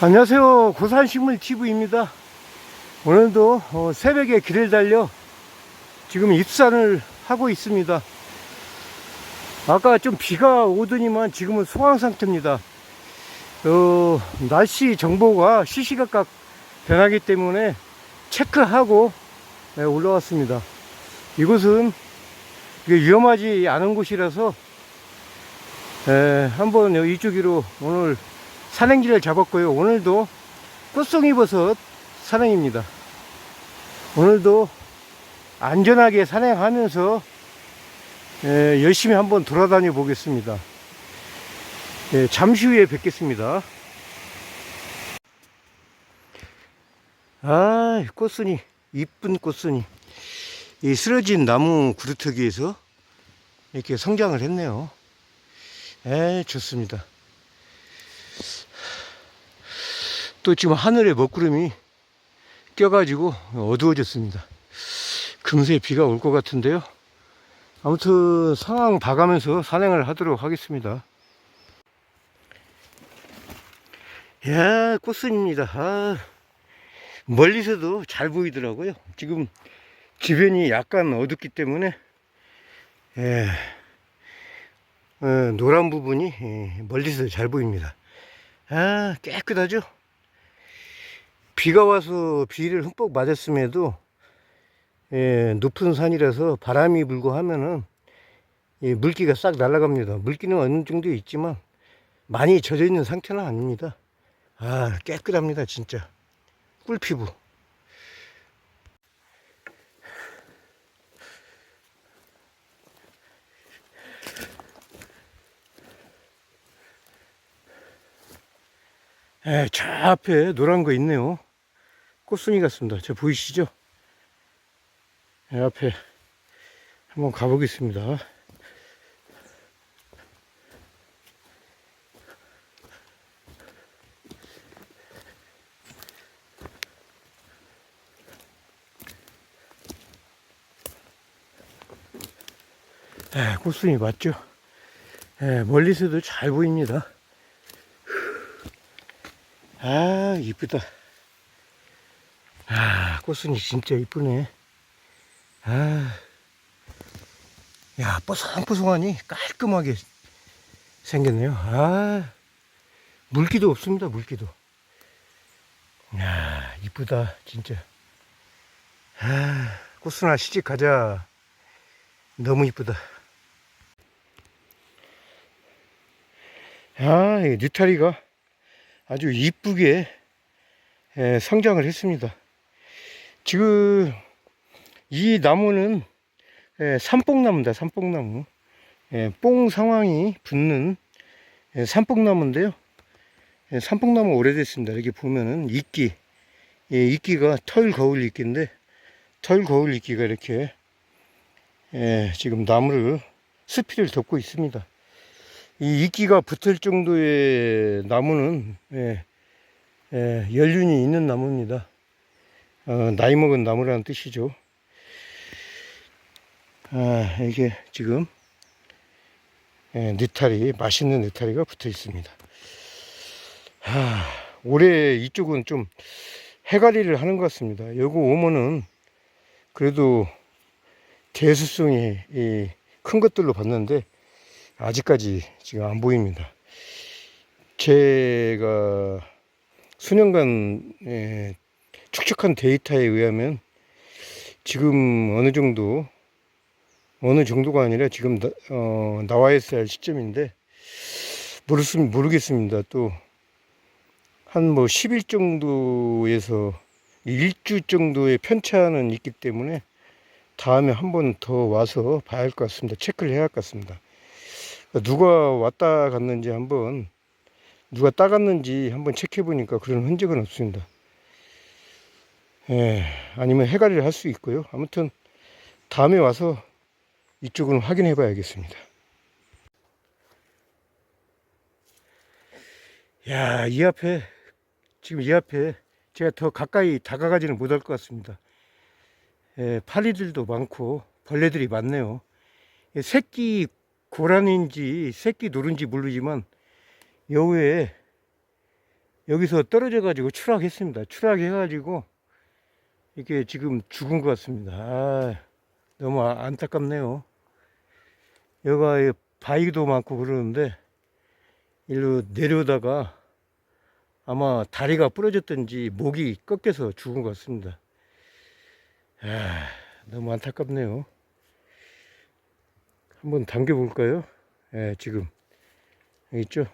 안녕하세요. 고산식물TV입니다. 오늘도 어, 새벽에 길을 달려 지금 입산을 하고 있습니다. 아까 좀 비가 오더니만 지금은 소강 상태입니다. 어, 날씨 정보가 시시각각 변하기 때문에 체크하고 네, 올라왔습니다. 이곳은 위험하지 않은 곳이라서 에, 한번 이쪽으로 오늘 산행기를 잡았고요. 오늘도 꽃송이 버섯 산행입니다. 오늘도 안전하게 산행하면서 에, 열심히 한번 돌아다녀 보겠습니다. 예, 잠시 후에 뵙겠습니다. 아, 꽃순이, 이쁜 꽃순이. 이 쓰러진 나무 구르터기에서 이렇게 성장을 했네요. 에, 좋습니다. 또 지금 하늘에 먹구름이 껴가지고 어두워졌습니다. 금세 비가 올 것 같은데요. 아무튼 상황 봐가면서 산행을 하도록 하겠습니다. 야, 꽃순입니다. 아, 멀리서도 잘 보이더라고요. 지금 주변이 약간 어둡기 때문에, 예, 어, 노란 부분이 예, 멀리서 잘 보입니다. 아, 깨끗하죠? 비가 와서 비를 흠뻑 맞았음에도 예, 높은 산이라서 바람이 불고 하면은 예, 물기가 싹 날아갑니다. 물기는 어느 정도 있지만 많이 젖어 있는 상태는 아닙니다. 아 깨끗합니다 진짜 꿀피부. 에, 저 앞에 노란 거 있네요. 꽃순이 같습니다. 저 보이시죠? 에, 앞에 한번 가보겠습니다. 에, 꽃순이 맞죠? 에, 멀리서도 잘 보입니다. 아, 이쁘다. 아, 꽃순이 진짜 이쁘네. 아, 야, 뽀송뽀송하니 깔끔하게 생겼네요. 아, 물기도 없습니다, 물기도. 야, 이쁘다, 진짜. 아, 꽃순아, 시집 가자. 너무 이쁘다. 아, 이 느타리가 아주 이쁘게 예, 성장을 했습니다. 지금 이 나무는 예, 삼뽕나무입니다. 삼뽕나무. 예, 뽕 상황이 붙는 예, 삼뽕나무인데요. 예, 삼뽕나무 오래됐습니다. 여기 보면은 이끼, 예, 이끼가 털 거울 이끼인데 털 거울 이끼가 이렇게 예, 지금 나무를 수피를 덮고 있습니다. 이 이끼가 붙을 정도의 나무는 예, 예, 연륜이 있는 나무입니다. 어, 나이 먹은 나무라는 뜻이죠. 아, 이게 지금 예, 느타리, 맛있는 느타리가 붙어 있습니다. 아, 올해 이쪽은 좀 해가리를 하는 것 같습니다. 요거 오면은 그래도 대수성이 이큰 것들로 봤는데 아직까지 지금 안 보입니다. 제가 수년간 예, 축적한 데이터에 의하면 지금 어느 정도 어느 정도가 아니라 지금 나, 어, 나와 있어야 할 시점인데 모르, 모르겠습니다. 또 한 뭐 10일 정도에서 일주 정도의 편차는 있기 때문에 다음에 한 번 더 와서 봐야 할 것 같습니다. 체크를 해야 할 것 같습니다. 누가 왔다 갔는지 한번 누가 따갔는지 한번 체크해 보니까 그런 흔적은 없습니다. 예, 아니면 해가리를 할 수 있고요. 아무튼 다음에 와서 이쪽은 확인해 봐야겠습니다. 야, 이 앞에, 지금 이 앞에 제가 더 가까이 다가가지는 못할 것 같습니다. 예, 파리들도 많고 벌레들이 많네요. 예, 새끼 고란인지 새끼 노른지 모르지만 여우에 여기서 떨어져 가지고 추락했습니다. 추락해 가지고 이게 지금 죽은 것 같습니다. 아, 너무 아- 안타깝네요. 여기가 바위도 많고 그러는데 일로 내려오다가 아마 다리가 부러졌든지 목이 꺾여서 죽은 것 같습니다. 아, 너무 안타깝네요. 한번 당겨 볼까요? 예, 지금 여기 있죠?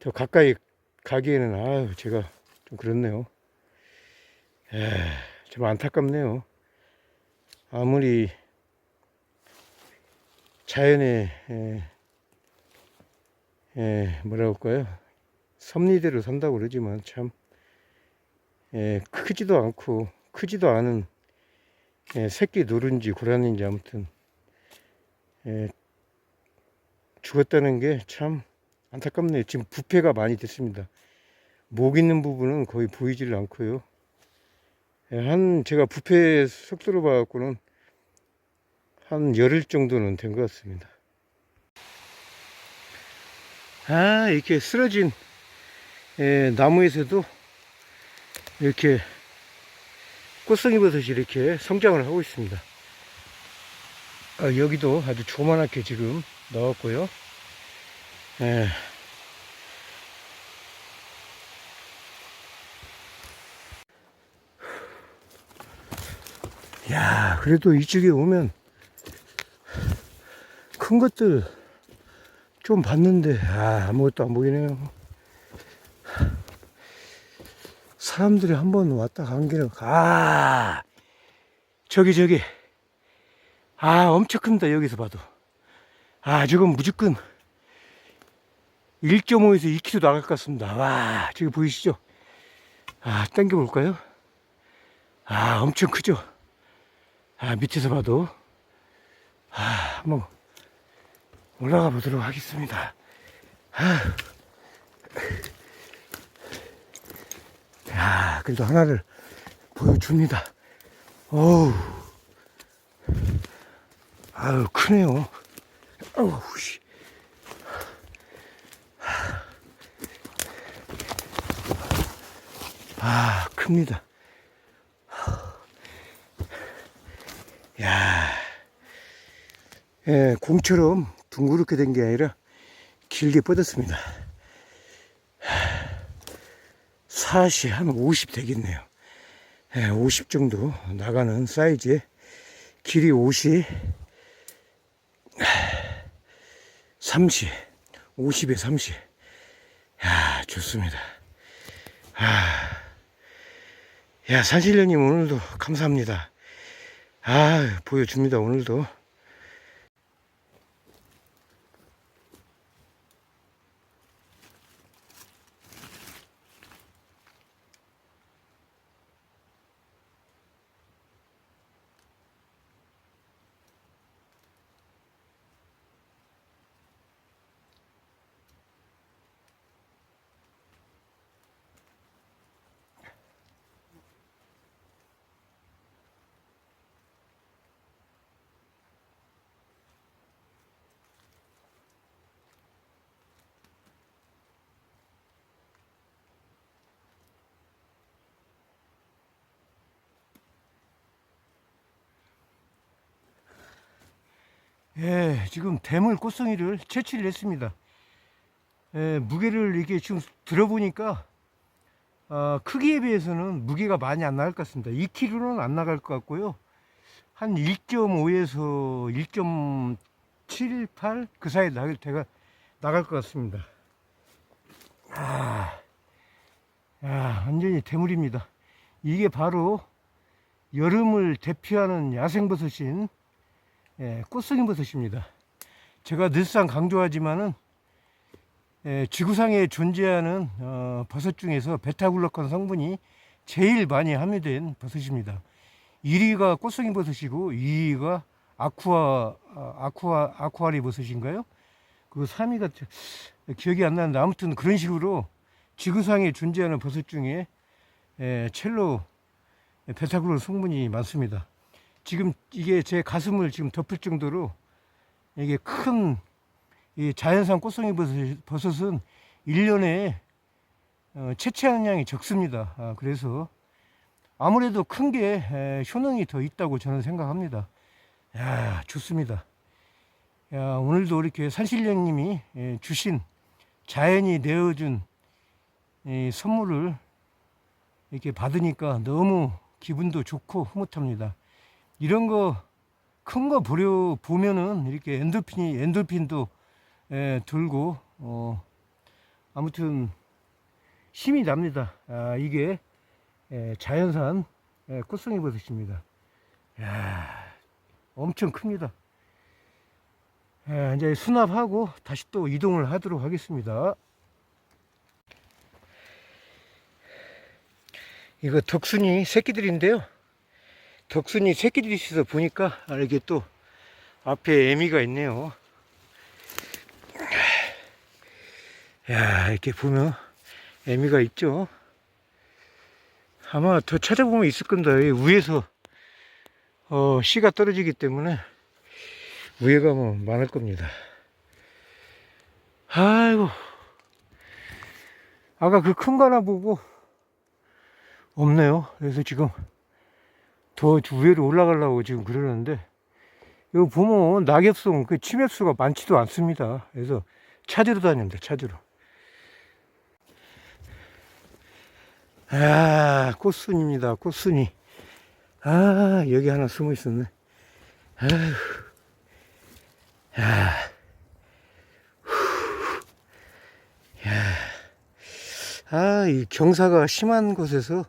더 가까이 가기에는 아유 제가 좀 그렇네요. 에, 좀 안타깝네요. 아무리 자연의 에, 에, 뭐라고 할까요? 섭리대로 산다고 그러지만 참 에, 크지도 않고 크지도 않은 에, 새끼 노른지 고라니인지 아무튼 에, 죽었다는 게 참 안타깝네요. 지금 부패가 많이 됐습니다. 목 있는 부분은 거의 보이질 않고요. 예, 한 제가 부패 속도로 봐갖고는 한 열흘 정도는 된 것 같습니다. 아 이렇게 쓰러진 예, 나무에서도 이렇게 꽃송이 버섯이 이렇게 성장을 하고 있습니다. 아, 여기도 아주 조만하게 지금 넣었고요. 예. 야, 그래도 이쪽에 오면 큰 것들 좀 봤는데, 아, 아무것도 안 보이네요. 사람들이 한 번 왔다 간 길은, 아, 저기, 저기. 아, 엄청 큽니다, 여기서 봐도. 아, 저건 무조건 1.5에서 2kg 나갈 것 같습니다. 와, 저기 보이시죠? 아, 당겨볼까요? 아, 엄청 크죠? 아, 밑에서 봐도. 아, 한번 올라가 보도록 하겠습니다. 아. 야, 그래도 하나를 보여줍니다. 어우. 아유, 크네요. 어우, 씨. 아, 큽니다. 예, 공처럼 둥그렇게 된 게 아니라 길게 뻗었습니다. 사시 한 50 되겠네요. 예, 50 정도 나가는 사이즈에 길이 50, 30, 50에 30. 야, 좋습니다. 아, 야, 산신령님 오늘도 감사합니다. 아, 보여줍니다, 오늘도. 예, 지금 대물 꽃송이를 채취를 했습니다. 예, 무게를 이렇게 지금 들어보니까 아, 크기에 비해서는 무게가 많이 안 나갈 것 같습니다. 2kg는 안 나갈 것 같고요. 한 1.5에서 1.78 그 사이 나갈 때가 나갈 것 같습니다. 아, 야, 완전히 대물입니다. 이게 바로 여름을 대표하는 야생버섯인 예, 꽃송이 버섯입니다. 제가 늘상 강조하지만은 에, 지구상에 존재하는 어, 버섯 중에서 베타글루칸 성분이 제일 많이 함유된 버섯입니다. 1위가 꽃송이 버섯이고 2위가 아쿠아 아, 아쿠아 아쿠아리 버섯인가요? 그 3위가 기억이 안 나는데 아무튼 그런 식으로 지구상에 존재하는 버섯 중에 에, 첼로 베타글루 성분이 많습니다. 지금 이게 제 가슴을 지금 덮을 정도로 이게 큰 이 자연산 꽃송이 버섯, 버섯 은 1년에 어, 채취하는 양이 적습니다. 아, 그래서 아무래도 큰 게 효능이 더 있다고 저는 생각합니다. 야, 좋습니다. 야, 오늘도 이렇게 산신령님이 예, 주신 자연이 내어준 이 선물을 이렇게 받으니까 너무 기분도 좋고 흐뭇합니다. 이런 거 큰거 보려 보면은 이렇게 엔돌핀이 엔돌핀도 예, 들고 어 아무튼 힘이 납니다. 아, 이게 예, 자연산 예, 꽃송이 버섯입니다. 야, 엄청 큽니다. 예, 이제 수납하고 다시 또 이동을 하도록 하겠습니다. 이거 덕순이 새끼들인데요. 덕순이 새끼들이 있어서 보니까 아, 이게 또 앞에 애미가 있네요. 야, 이렇게 보면 애미가 있죠. 아마 더 찾아보면 있을 겁니다. 이 위에서 어, 씨가 떨어지기 때문에 위에 가면 많을 겁니다. 아이고. 아까 그 큰 거 하나 보고 없네요. 그래서 지금 더 위로 올라가려고 지금 그러는데 이거 보면 낙엽송 그 침엽수가 많지도 않습니다. 그래서 찾으러 다닙니다. 찾으러. 아, 꽃순입니다. 꽃순이. 아, 여기 하나 숨어 있었네. 아휴. 야. 후. 야. 아, 이 경사가 심한 곳에서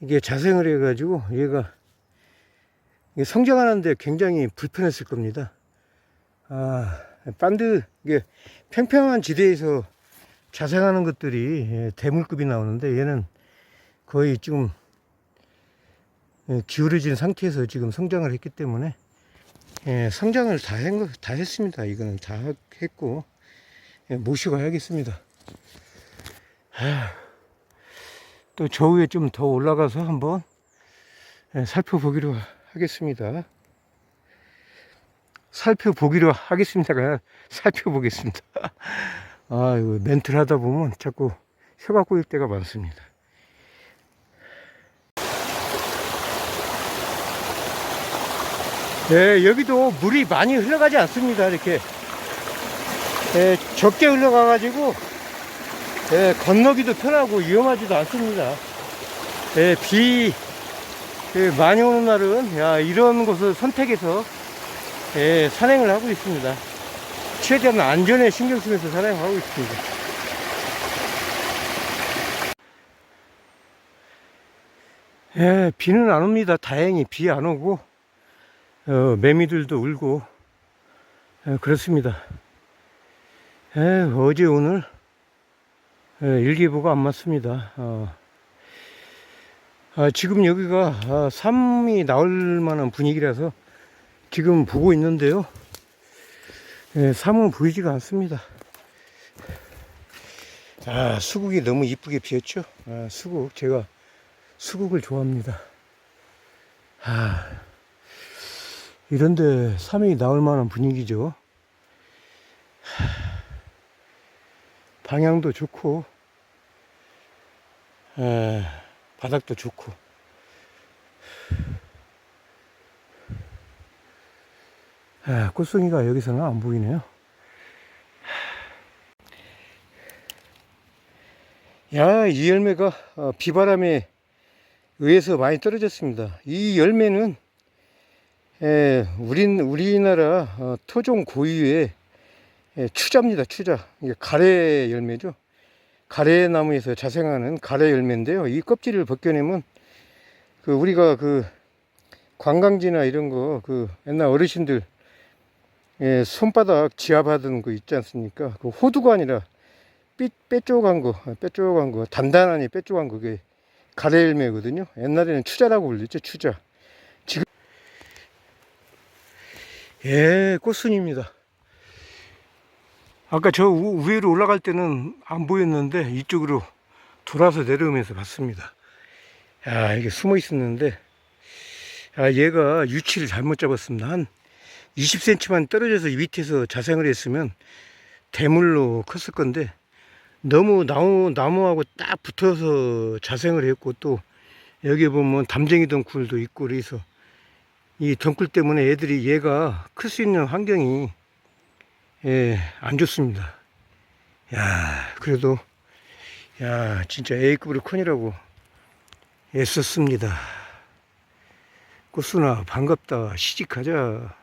이게 자생을 해가지고 얘가 성장하는데 굉장히 불편했을 겁니다. 아, 반드, 이게 평평한 지대에서 자생하는 것들이 예, 대물급이 나오는데 얘는 거의 지금 예, 기울어진 상태에서 지금 성장을 했기 때문에 예, 성장을 다, 한, 거- 다 했습니다. 이거는 다 했고 예, 모시고 해야겠습니다. 아, 또 저 위에 좀 더 올라가서 한번 예, 살펴보기로 하겠습니다. 살펴보기로 하겠습니다가 살펴보겠습니다. 아, 이거 멘트를 하다 보면 자꾸 혀가 꼬일 때가 많습니다. 네, 여기도 물이 많이 흘러가지 않습니다. 이렇게. 예, 적게 흘러가가지고, 예, 건너기도 편하고 위험하지도 않습니다. 예, 비, 예, 많이 오는 날은, 야, 이런 곳을 선택해서, 예, 산행을 하고 있습니다. 최대한 안전에 신경 쓰면서 산행하고 있습니다. 예, 비는 안 옵니다. 다행히 비 안 오고, 어, 매미들도 울고, 예, 그렇습니다. 예, 어제 오늘, 예, 일기예보가 안 맞습니다. 어, 아, 지금 여기가 아, 삼이 나올 만한 분위기라서 지금 보고 있는데요. 예, 삼은 보이지가 않습니다. 아, 수국이 너무 이쁘게 피었죠? 아, 수국, 제가 수국을 좋아합니다. 아, 이런데 삼이 나올 만한 분위기죠. 하, 방향도 좋고, 에, 바닥도 좋고. 아, 꽃송이가 여기서는 안 보이네요. 야, 이 열매가 어, 비바람에 의해서 많이 떨어졌습니다. 이 열매는 에, 우린 우리나라 어, 토종 고유의 에, 추자입니다. 추자. 이게 가래 열매죠. 가래 나무에서 자생하는 가래 열매인데요. 이 껍질을 벗겨내면 그 우리가 그 관광지나 이런 거 그 옛날 어르신들 예, 손바닥 지압 하던 거 있지 않습니까? 그 호두가 아니라 삐, 빼쪽한 거, 아, 빼쪽한 거, 단단하니 빼쪽한 거, 그게 가래 열매거든요. 옛날에는 추자라고 불렸죠, 추자. 지금, 예, 꽃순입니다. 아까 저 우- 위로 올라갈 때는 안 보였는데 이쪽으로 돌아서 내려오면서 봤습니다. 야, 이게 숨어 있었는데, 아, 얘가 유치를 잘못 잡았습니다. 한 20cm만 떨어져서 이 밑에서 자생을 했으면 대물로 컸을 건데, 너무 나무, 나무하고 딱 붙어서 자생을 했고, 또 여기 보면 담쟁이 덩굴도 있고, 그래서 이 덩굴 때문에 애들이 얘가 클 수 있는 환경이 예, 안 좋습니다. 야, 그래도, 야, 진짜 A급으로 컨이라고 애썼습니다. 꽃순아, 반갑다. 시집가자.